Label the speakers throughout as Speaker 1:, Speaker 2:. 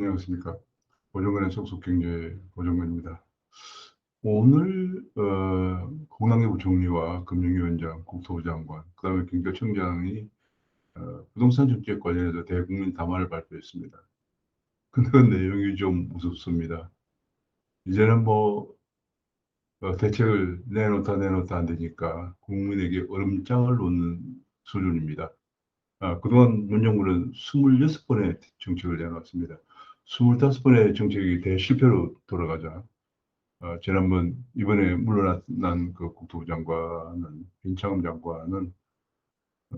Speaker 1: 안녕하십니까. 고정근의 속속경제 고정근입니다. 오늘 어, 공항내부 총리와 금융위원장, 국토부 장관, 그 다음에 경제청장이 어, 부동산 정책 관련해서 대국민 담화를 발표했습니다. 근데 그 내용이 좀 무섭습니다. 이제는 뭐 어, 대책을 내놓다 내놓다 안 되니까 국민에게 얼음장을 놓는 수준입니다. 아, 그동안 문정부는 26번의 정책을 내놨습니다. 25번의 정책이 대실패로 돌아가자 어, 지난번 이번에 물러난 그 국토부 장관은 윤창흠 장관은 어,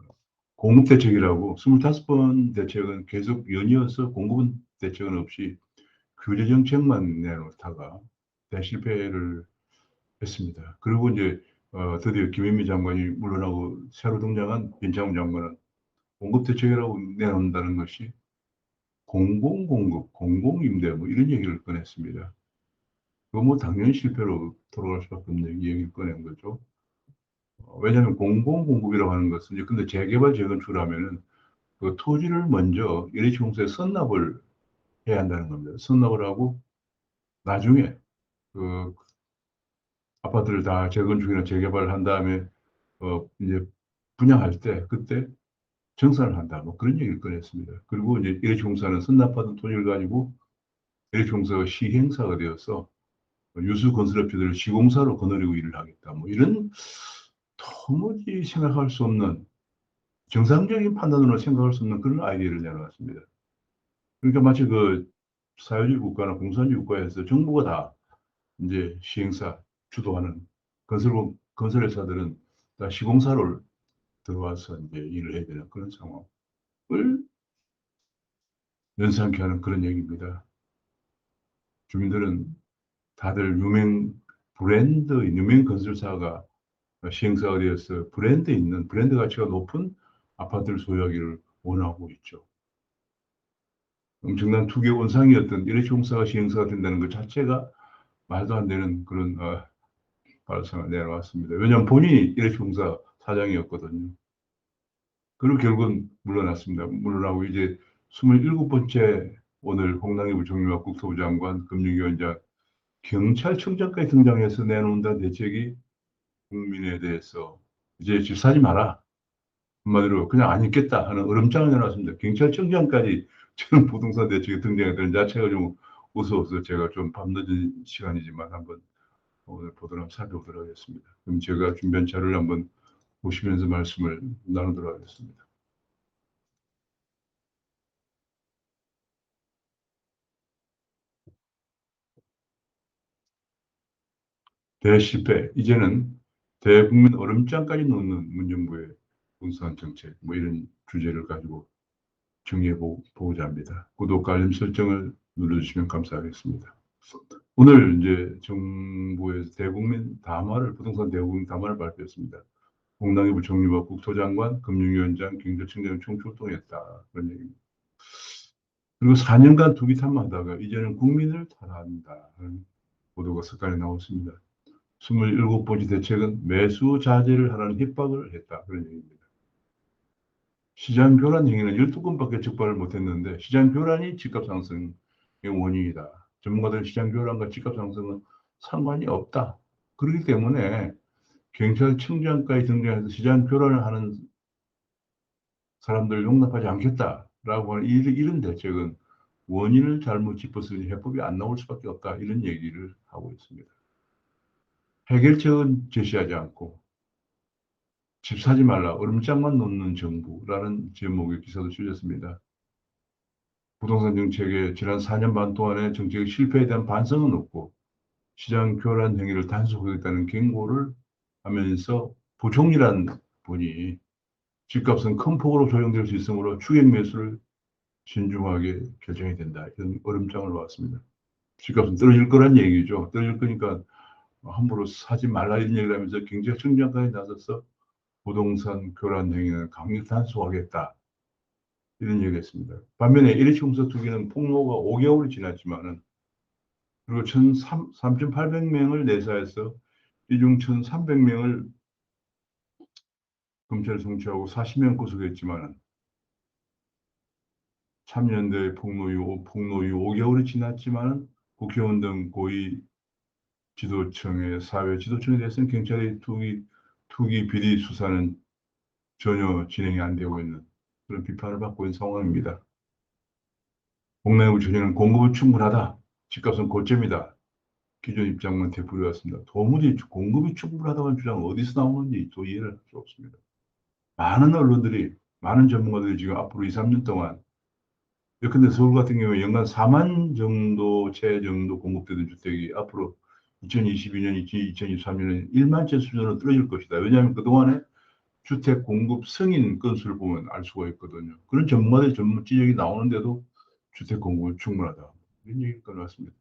Speaker 1: 공급 대책이라고 25번 대책은 계속 연이어서 공급 대책은 없이 규제 정책만 내놓다가 대실패를 했습니다. 그리고 이제 어, 드디어 김현미 장관이 물러나고 새로 등장한 윤창흠 장관은 공급 대책이라고 내놓는다는 것이 공공공급, 공공임대 뭐 이런 얘기를 꺼냈습니다. 그거 뭐 당연히 실패로 돌아갈 수밖에 없는 얘기를 꺼낸 거죠. 어, 왜냐하면 공공공급이라고 하는 것은 이제 근데 재개발 재건축하면은 그 토지를 먼저 일회시공사에 선납을 해야 한다는 겁니다. 선납을 하고 나중에 그 아파트를 다 재건축이나 재개발을 한 다음에 어 이제 분양할 때 그때 정산을 한다. 뭐 그런 얘기를 꺼냈습니다. 그리고 이제 일회시공사는 선납받은 토지를 가지고 일회시공사가 시행사가 되어서 유수 건설업체들을 시공사로 거느리고 일을 하겠다. 뭐 이런 도무지 생각할 수 없는 정상적인 판단으로 생각할 수 없는 그런 아이디어를 내놓았습니다. 그러니까 마치 그 사회주의 국가나 공산주의 국가에서 정부가 다 이제 시행사 주도하는 건설 건설회사들은 다 시공사를 들어와서 이제 일을 해야 되는 그런 상황을 연상케 하는 그런 얘기입니다. 주민들은 다들 유명 브랜드, 유명 건설사가 시행사가 되어서 브랜드 있는, 브랜드 가치가 높은 아파트를 소유하기를 원하고 있죠. 엄청난 투기 원상이었던 일회시공사가 시행사가 된다는 것 자체가 말도 안 되는 그런 어, 발상을 내놓았습니다. 왜냐하면 본인이 일회시공사 사장이었거든요. 그리고 결국은 물러났습니다. 물러나고 이제 27번째 오늘 홍남기 부총리와 국토부 장관, 금융위원장, 경찰청장까지 등장해서 내놓는다 대책이 국민에 대해서 이제 질사하지 마라. 한마디로 그냥 안 읽겠다 하는 얼음장을 내놨습니다. 경찰청장까지 저는 부동산 대책에 등장했다는 자체가 좀 무서워서 제가 좀 밤늦은 시간이지만 한번 오늘 보도록 살펴보도록 하겠습니다. 그럼 제가 준비한 자료를 한번 보시면서 말씀을 나누도록 하겠습니다. 대실패, 이제는 대국민 얼음장까지 놓는 문정부의 분산 정책, 뭐 이런 주제를 가지고 정리해 보고자 합니다. 구독과 알림 설정을 눌러주시면 감사하겠습니다. 오늘 이제 정부에서 대국민 담화를, 부동산 대국민 담화를 발표했습니다. 공당의 부총리와 국토장관, 금융위원장, 경제청장 총출동했다. 그런 얘기입니다. 그리고 4년간 투기 탐하다가 이제는 국민을 탈환한다. 보도가 석간에 나왔습니다. 27번째 대책은 매수 자제를 하라는 협박을 했다. 그런 얘기입니다. 시장 교란 행위는 12건밖에 적발을 못했는데 시장 교란이 집값 상승의 원인이다. 전문가들은 시장 교란과 집값 상승은 상관이 없다. 그렇기 때문에 경찰청장까지 등장해서 시장 교란을 하는 사람들을 용납하지 않겠다라고 하는 이런 대책은 원인을 잘못 짚었으니 해법이 안 나올 수밖에 없다. 이런 얘기를 하고 있습니다. 해결책은 제시하지 않고 집 사지 말라 얼음장만 놓는 정부라는 제목의 기사도 실렸습니다. 부동산 정책의 지난 4년 반 동안의 정책 실패에 대한 반성은 없고 시장 교란 행위를 단속하겠다는 경고를 하면서 부총리란 분이 집값은 큰 폭으로 조정될 수 있으므로 추격 매수를 신중하게 결정해야 된다. 이런 얼음장을 놓았습니다. 집값은 떨어질 거란 얘기죠. 떨어질 거니까 함부로 사지 말라 이런 얘기를 하면서 경제청장까지 나서서 부동산 교란 행위는 강력 단속하겠다. 이런 얘기를 했습니다. 반면에 일회시공사 투기는 폭로가 5개월이 지났지만은 그리고 3,800명을 내사해서 이중 1,300명을 검찰에 송치하고 40명 구속했지만은 참여연대 폭로 유, 폭로 유 5개월이 지났지만 국회의원 등 고위 지도층의 사회 지도층에 대해서는 경찰의 투기, 투기 비리 수사는 전혀 진행이 안 되고 있는 그런 비판을 받고 있는 상황입니다. 공내부 전혀는 공급은 충분하다. 집값은 고점이다. 기존 입장만 되풀이왔습니다. 도무지 공급이 충분하다는 주장은 어디서 나오는지 또 이해를 할 수 없습니다. 많은 언론들이, 많은 전문가들이 지금 앞으로 2, 3년 동안 예컨대 서울 같은 경우에 연간 4만 정도 채 정도 공급되는 주택이 앞으로 2022년, 2023년에 1만 채 수준으로 떨어질 것이다. 왜냐하면 그동안에 주택 공급 승인 건수를 보면 알 수가 있거든요. 그런 전문가들 전문 지적이 나오는데도 주택 공급은 충분하다. 이런 얘기를 꺼내왔습니다.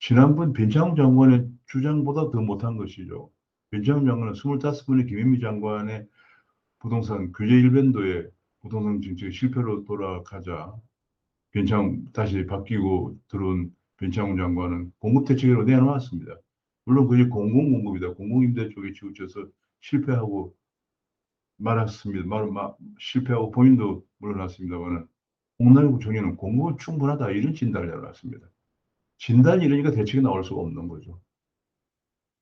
Speaker 1: 지난번 변창훈 장관의 주장보다 더 못한 것이죠. 변창훈 장관은 25분의 김현미 장관의 부동산 규제 일변도에 부동산 정책이 실패로 돌아가자 변창 다시 바뀌고 들어온 변창훈 장관은 공급 대책으로 내놓았습니다. 물론 그게 공공 공급이다. 공공 임대 쪽에 치우쳐서 실패하고 말았습니다. 말, 말, 실패하고 본인도 물러났습니다만은 홍남기 부총리는 공급은 충분하다 이런 진단을 내놨습니다. 진단이 이러니까 대책이 나올 수가 없는 거죠.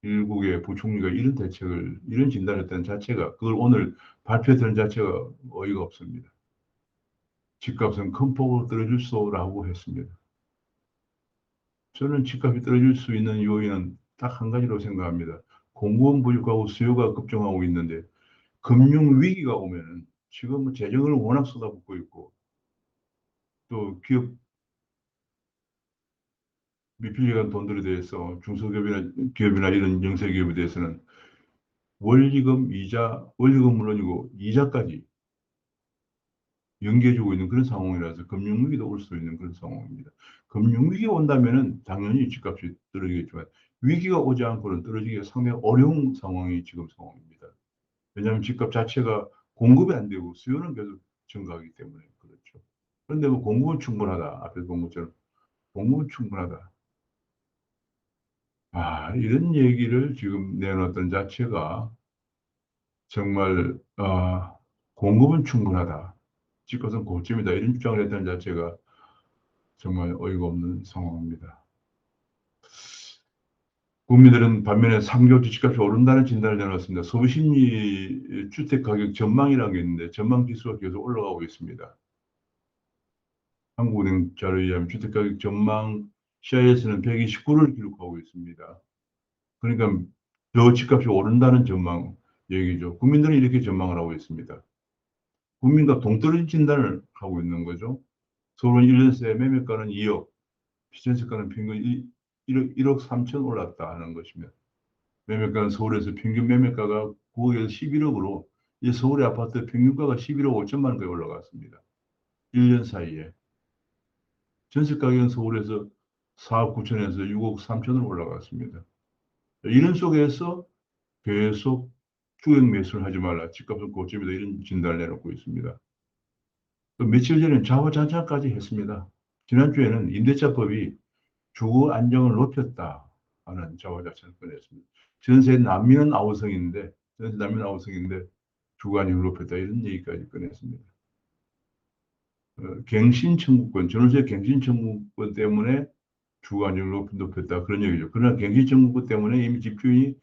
Speaker 1: 일국의 부총리가 이런 대책을 이런 진단을 했다는 자체가 그걸 오늘 발표했다는 자체가 어이가 없습니다. 집값은 큰 폭으로 떨어질 수라고 했습니다. 저는 집값이 떨어질 수 있는 요인은 딱 한 가지로 생각합니다. 공급은 부족하고 수요가 급증하고 있는데 금융 위기가 오면은 지금 재정을 워낙 쏟아붓고 있고 또 기업 미필리한 돈들에 대해서 중소기업이나 기업이나 이런 영세기업에 대해서는 원리금, 이자, 원리금 물론이고 이자까지 연계해주고 있는 그런 상황이라서 금융위기도 올 수 있는 그런 상황입니다. 금융위기가 온다면은 당연히 집값이 떨어지겠지만 위기가 오지 않고는 떨어지기가 상당히 어려운 상황이 지금 상황입니다. 왜냐하면 집값 자체가 공급이 안 되고 수요는 계속 증가하기 때문에 그렇죠. 그런데 뭐 공급은 충분하다. 앞에서 본 것처럼 공급은 충분하다. 아, 이런 얘기를 지금 내놓았던 자체가 정말 어, 공급은 충분하다. 집값은 고점이다. 이런 주장을 했다는 자체가 정말 어이가 없는 상황입니다. 국민들은 반면에 3개월 집값이 오른다는 진단을 내놨습니다. 소심리 주택가격 전망이라는 게 있는데 전망 지수가 계속 올라가고 있습니다. 한국은행 자료에 의하면 주택가격 전망 CIS는 129를 기록하고 있습니다. 그러니까 더 집값이 오른다는 전망 얘기죠. 국민들은 이렇게 전망을 하고 있습니다. 국민과 동떨어진 진단을 하고 있는 거죠. 서울은 1년 새 매매가는 2억, 비전세가는 평균 1억, 1억 3천 올랐다 하는 것이며 매매가는 서울에서 평균 매매가가 9억에서 11억으로 이 서울의 아파트 평균가가 11억 5천만 원까지 올라갔습니다. 1년 사이에. 전세 가격은 서울에서 4억 9천에서 6억 3천으로 올라갔습니다. 이런 속에서 계속 주행 매수를 하지 말라. 집값은 고점이다. 이런 진단을 내놓고 있습니다. 며칠 전에 자화자찬까지 했습니다. 지난주에는 임대차법이 주거 안정을 높였다 하는 자화자찬을 꺼냈습니다. 전세 난민은 아우성인데, 전세 난민 아우성인데 주거 안정을 높였다 이런 얘기까지 꺼냈습니다. 어, 갱신 청구권, 전월세 갱신 청구권 때문에 안정을 높였다 그런 얘기죠. 그러나 청구권 때문에 이미 집주인이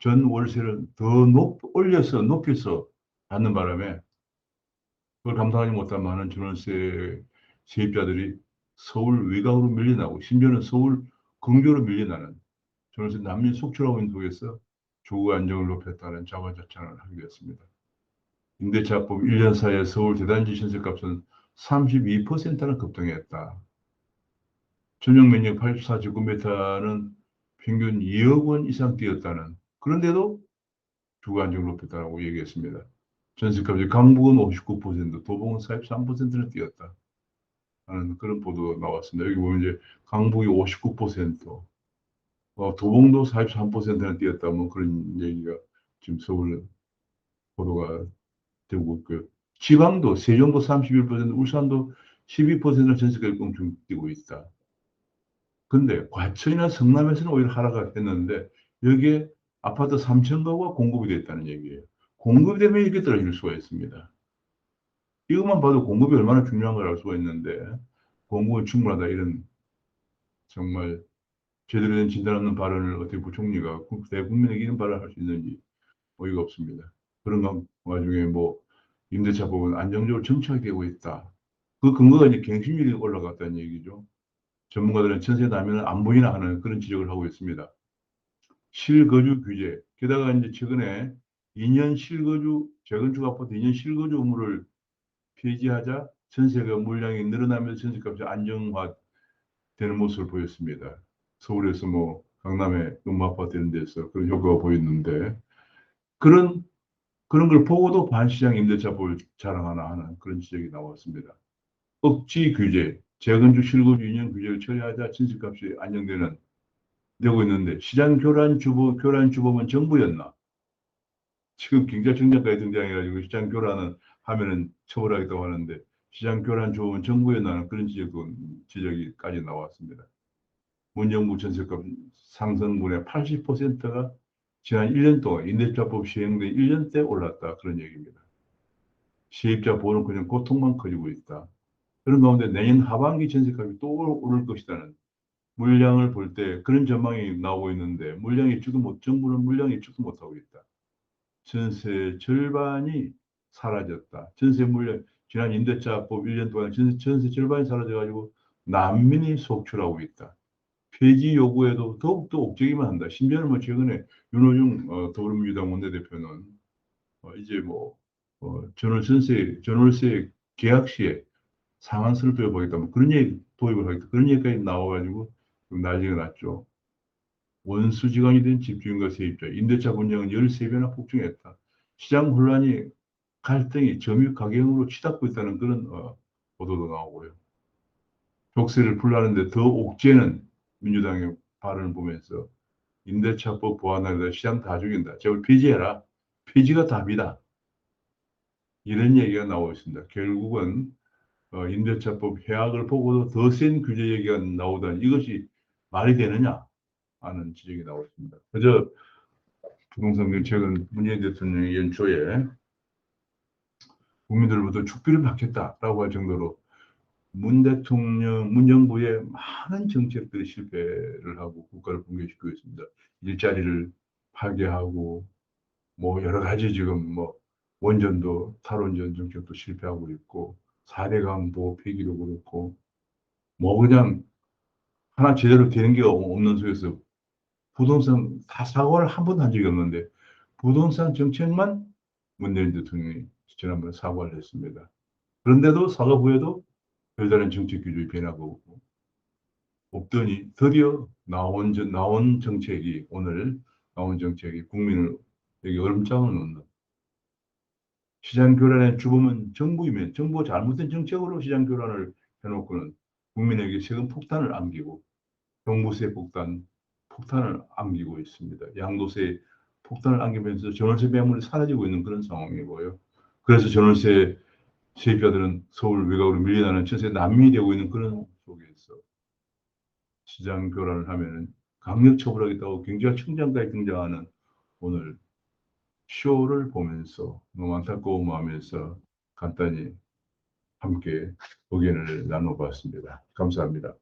Speaker 1: 전 월세를 더 높, 올려서 높여서 받는 바람에 그걸 감당하지 못한 많은 전월세 세입자들이 서울 외곽으로 밀려나고 심지어는 서울 근교로 밀려나는 전월세 난민 속출하고 있는 속에서 주거 안정을 높였다는 자화자찬을 하게 됐습니다. 임대차법 1년 사이에 서울 대단지 신세값은 32%나 급등했다. 전용 면적 84제곱미터는 평균 2억 원 이상 뛰었다는 그런데도 주거 안정을 높였다고 얘기했습니다. 전세값이 강북은 59%, 도봉은 43%는 뛰었다. 하는 그런 보도가 나왔습니다. 여기 보면 이제 강북이 59%, 어, 도봉도 43%는 뛰었다. 뭐 그런 얘기가 지금 서울 보도가 되고 있고요. 지방도 세종도 31%, 울산도 12%는 전세가격이 엄청 뛰고 있다. 근데 과천이나 성남에서는 오히려 하락했는데 여기에 아파트 3천 가구가 공급이 됐다는 얘기예요. 공급이 되면 이렇게 떨어질 수가 있습니다. 이것만 봐도 공급이 얼마나 중요한 걸 알 수가 있는데 공급은 충분하다 이런 정말 제대로 된 진단 없는 발언을 어떻게 부총리가 국- 대국민에게 이런 발언을 할 수 있는지 어이가 없습니다. 그런 가- 와중에 뭐 임대차 법은 안정적으로 정착되고 있다. 그 근거가 이제 갱신율이 올라갔다는 얘기죠. 전문가들은 전세 나면은 안 보이나 하는 그런 지적을 하고 있습니다. 실거주 규제. 게다가 이제 최근에 2년 실거주, 재건축 아파트 2년 실거주 의무를 폐지하자 전세가 물량이 늘어나면서 전세값이 안정화되는 모습을 보였습니다. 서울에서 뭐 강남의 음아파트 이런 데서 그런 효과가 보였는데 그런 그런 걸 보고도 반시장 임대차법을 자랑하나 하는 그런 지적이 나왔습니다. 억지 규제, 재건축 실거주 2년 규제를 처리하자 전세값이 안정되는 되고 있는데 시장 교란 주법 교란 주법은 정부였나? 지금 경찰청장까지 등장해가지고 시장 교란은 하면은 처벌하겠다고 하는데 시장 교란 주법은 정부였나는 그런 지적도 지적이까지 나왔습니다. 문정부 전세값 상승분의 80%가 지난 1년 동안 임대차법 시행된 1년 때 올랐다 그런 얘기입니다. 세입자 보는 그냥 고통만 커지고 있다. 그런 가운데 내년 하반기 전세값이 또 오를 것이라는 물량을 볼 때 그런 전망이 나오고 있는데 물량이 주도 못 정부는 물량이 주도 못하고 있다. 전세 절반이 사라졌다. 전세 물량 지난 임대차법 1년 동안 전세, 전세 절반이 사라져가지고 난민이 속출하고 있다. 폐지 요구에도 더욱더 옥죄기만 한다. 심지어는 뭐 최근에 윤호중 어, 더불어민주당 원내대표는 어, 이제 뭐 어, 전월 전세 전월세 계약 시에 상한선을 빼보겠다. 뭐 그런 얘기 도입을 하겠다. 그런 얘기까지 나와가지고 좀 난리가 났죠. 원수지간이 된 집주인과 세입자, 임대차 분쟁은 13배나 폭증했다. 시장 혼란이 갈등이 점유 가격으로 치닫고 있다는 그런 어, 보도도 나오고요. 족쇄를 풀라는데 더 옥죄는 민주당의 발언을 보면서 임대차법 보완하려다 시장 다 죽인다. 제발 폐지해라. 폐지가 답이다. 이런 얘기가 나오고 있습니다. 결국은 어, 임대차법 해악을 보고도 더센 규제 얘기가 나오다니 이것이 말이 되느냐 하는 지적이 나오고 있습니다. 그저 부동산 정책은 문재인 대통령이 연초에 국민들로부터 축비를 받겠다라고 할 정도로 문 대통령, 문 정부의 많은 정책들이 실패를 하고 국가를 붕괴시키고 있습니다. 일자리를 파괴하고 뭐 여러 가지 지금 뭐 원전도 탈원전 정책도 실패하고 있고 4대강 보호 폐기도 그렇고 뭐 그냥 하나 제대로 되는 게 없는 속에서 부동산 다 사과를 한 번도 한 적이 없는데 부동산 정책만 문재인 대통령이 지난번에 사과를 했습니다. 그런데도 사과 후에도 별다른 정책 규정이 변하고 없더니 드디어 나온, 정- 나온 정책이 오늘 나온 정책이 국민을 여기 얼음장을 놓는 시장 교란의 주범은 정부이면 정부가 잘못된 정책으로 시장 교란을 해놓고는 국민에게 세금 폭탄을 안기고 종부세 폭탄, 폭탄을 안기고 있습니다. 양도세 폭탄을 안기면서 전월세 매물이 사라지고 있는 그런 상황이고요. 그래서 전월세 세입자들은 서울 외곽으로 밀려나는 전세 난민이 되고 있는 그런 속에서 시장 교란을 하면은 강력 처벌하겠다고 경제청장까지 등장하는 오늘 쇼를 보면서 너무 안타까운 마음에서 간단히 함께 의견을 나눠봤습니다. 감사합니다.